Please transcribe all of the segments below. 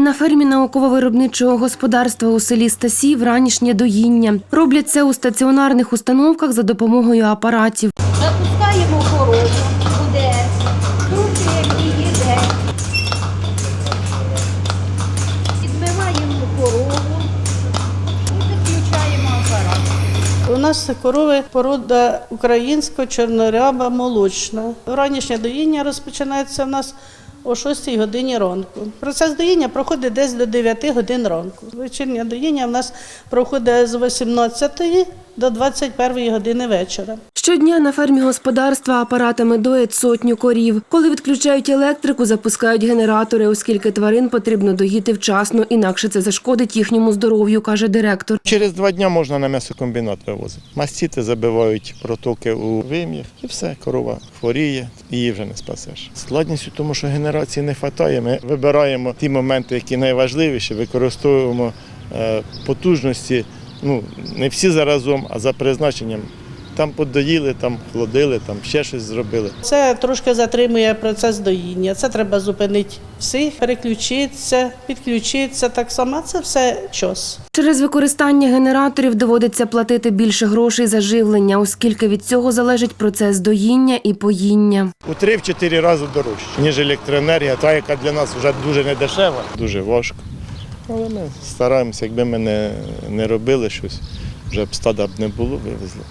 На фермі науково-виробничого господарства у селі Стасів ранішнє доїння. Роблять це у стаціонарних установках за допомогою апаратів. Запускаємо корову, буде крутимо її день. Підмиваємо корову і підключаємо апарат. У нас корови порода українська, чорноряба, молочна. Ранішнє доїння розпочинається в нас о 6 годині ранку. Процес доїння проходить десь до 9 годин ранку. Вечірнє доїння в нас проходить з 18 до 21 години вечора. Щодня на фермі господарства апаратами доять сотню корів. Коли відключають електрику, запускають генератори, оскільки тварин потрібно доїти вчасно, інакше це зашкодить їхньому здоров'ю, каже директор. Через два дні можна на м'ясокомбінат вивозити. Мастіти забивають протоки у вим'ях і все, корова хворіє, її вже не спасеш. Складність у тому, що генерації не вистачає. Ми вибираємо ті моменти, які найважливіші, використовуємо е, потужності. Ну, не всі заразом, а за призначенням. Там подоїли, там хлодили, там ще щось зробили. Це трошки затримує процес доїння. Це треба зупинити всіх, переключитися, підключитися так само. Це все час. Через використання генераторів доводиться платити більше грошей за живлення, оскільки від цього залежить процес доїння і поїння. У 3-4 рази дорожче, ніж електроенергія, та, яка для нас вже дуже не дешева, дуже важко. Але ми стараємося, якби ми не, не робили щось, вже б стада б не було, вивезли.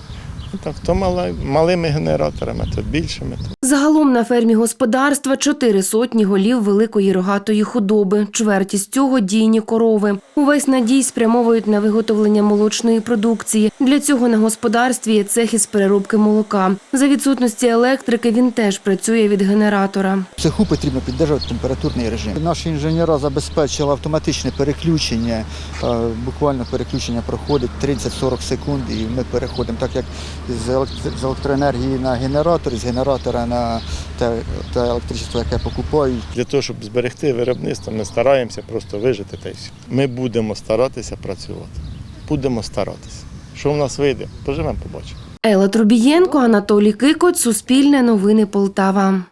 Ну, так, то мала, малими генераторами, то більшими. То. Загалом на фермі господарства чотири сотні голів великої рогатої худоби. Чверті з цього дійні корови. Увесь надій спрямовують на виготовлення молочної продукції. Для цього на господарстві є цех із переробки молока. За відсутності електрики він теж працює від генератора. В цеху потрібно підтримувати температурний режим. Наші інженери забезпечили автоматичне переключення. Е, Буквально переключення проходить 30-40 секунд, і ми переходимо так як з електроенергії на генератор, з генератора на те, те електричество, яке покупають. Для того, щоб зберегти виробництво, ми стараємося просто вижити та й все. Ми будемо старатися працювати. Будемо старатися. Що в нас вийде? Поживемо, побачимо. Елла Трубієнко, Анатолій Кикоць, Суспільне новини Полтава.